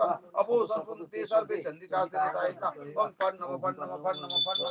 దిలీప అపో సర్వం తే సర్వే చంద్రికా చంద్రికాయత ఓం పన్నమ పన్నమ పన్నమ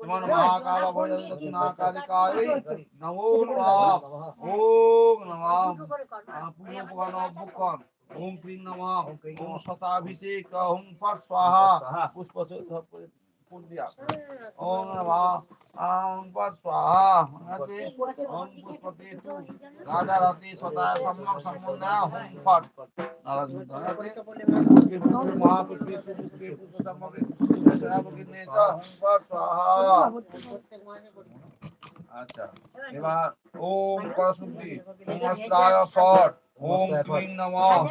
महाकाल भोज दक्षिणाकालिकाय नमो नमः ओम नमः पुण्य पुवन भुकन ओम क्रीम नमः ओम शताभिषेक ओम पर स्वाहा पुष्प पूर्णिया ओम नमः ओम पर स्वाहा नमस्ते ओम पुष्पते तु राधा राती सदा सम्यक संबंधा ओम पर আচ্ছা এবার ওম ওম ফট ওম ক্লিং নমঃ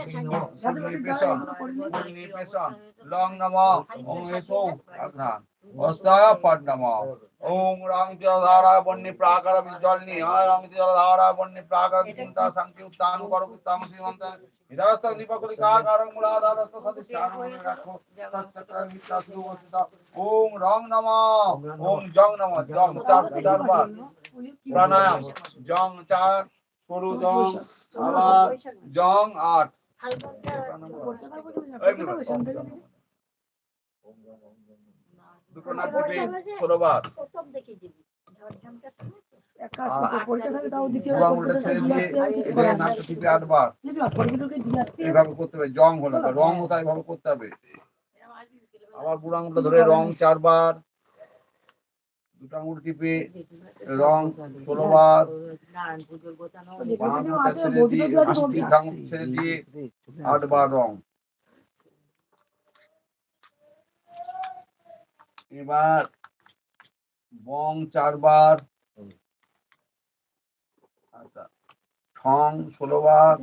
লং নমঃ অস্ত্রায় ফট নমঃ ওম রং জলধারা বন্যে প্রাকার বিজলনি হয় রং জলধারা বন্যে প্রাকার চিন্তা শান্তি উত্তান করো উত্তাম শ্রীমন্ত হিদাস্ত দীপকলি কাকারং মূলাধারস্ত সদিষ্ঠান রাখো সচ্চক্র মিত্তা সুবস্থিত ওম রং নমঃ ওম জং নমঃ জং চার চারবার প্রাণায়াম জং চার সরু জং আবার জং আট। দুটো নাক টিপে ষোলো বার জং হলো রং করতে হবে? আবার বুড়ো আঙুলটা ধরে রং চারবার দুটো আঙুল টিপে রং ষোলো বার ছেড়ে দিয়ে ছেড়ে দিয়ে আটবার রং। এবার বং চারবার আচ্ছা ঠং ষোলো বার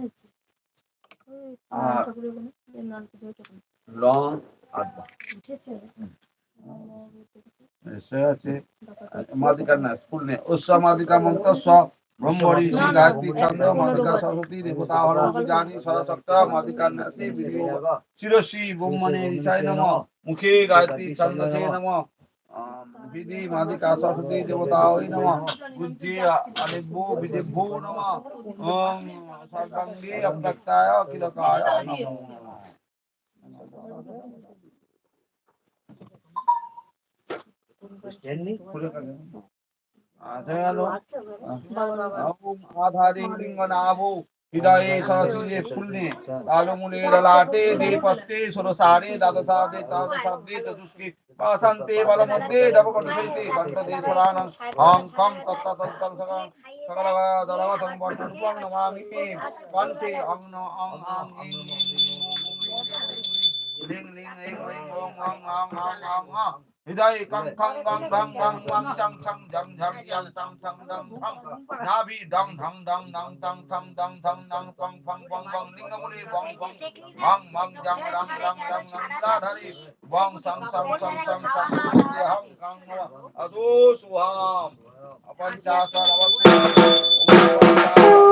আর লং আটবার। আছে। মাদিকা না, স্কুল নেই। উৎসব মাদিকা মন্ত্র স ब्रह्मणि गायत्री माधिका सरस्वती देवता हर जानी सरसक्ता माधिका नसे विनियोग शिरसि ब्रह्मणे ऋषाय नमः। मुखे गायत्री छंदसे नमः। विधि माधिका सरस्वती देवता हरि नमः। बुद्धि अलिभ्यो विदिभ्यो नमः। ओम सर्वांगे अभक्ताय अखिलकाय नमः। स्टैंड नहीं खुलेगा ফুলনে কালমূলে ললাটে দে পত্তে সরসারে দাদসাদে তাদসাদে চতুষ্কে পাশান্তে বলমধ্যে ডবকটুষৈতে বন্টদে সরানং হং কং তত্ততং সগং সকলগা দলগতং বর্ণরূপং নমামি কণ্ঠে অং ন অং আং ইং লিং লিং ইং ইং ওং অং অং অং অং অং হৃদয়ে কং খং গং ভং ভং ওয়াং চং ছং ঝং ঝং ইয়াং টং ঠং ডং ঠং নাভি ডং ঢং ডং ডং টং থং ডং থং ডং ফং ফং বং বং লিঙ্গমুনি বং বং মং মং জং রং রং রং নন্দাধারি বং সং সং সং সং সং হং কং নম সুহাম। পঞ্চাশর কোন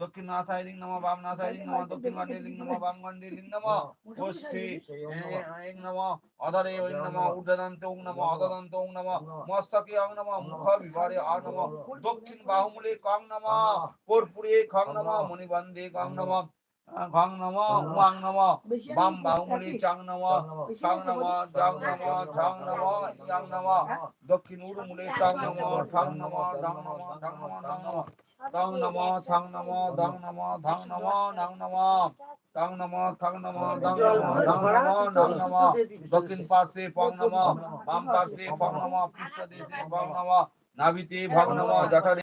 দক্ষিণ নাসায় লিং নম বাম নাসায় লিং নম দক্ষিণ কর্ণে লিং নম বাম কর্ণে লিং নম, গোষ্ঠী ইং নম, অধরে ওং নম, ঊর্ধ্বদন্তে ওং নম, অধদন্তে ওং নম, মস্তকে অং নম, মুখ বিভারে আ নম, দক্ষিণ বাহুমূলে কং নম, কর্পূরে খং নম, মণিবন্ধে কং নম খং নম, উমাং নম, বাম বাহুমূলে চাং নম চাং নম, জং নম, ঝং নম, ইয়াং নম, দক্ষিণ উরুমূলে চাং নম ঠং নম, ডং নম, ঢং নম নং নম। দং নম থং নম দং নম, ধং নম, নং নম দং নম থং নম দং নম, ধং নম নং নম, দক্ষিণ পার্শ্বে পং নম, বাম পার্শ্বে পং নম, পৃষ্ঠ দেশে পং নম, নাভিতে ভং নম জঠরে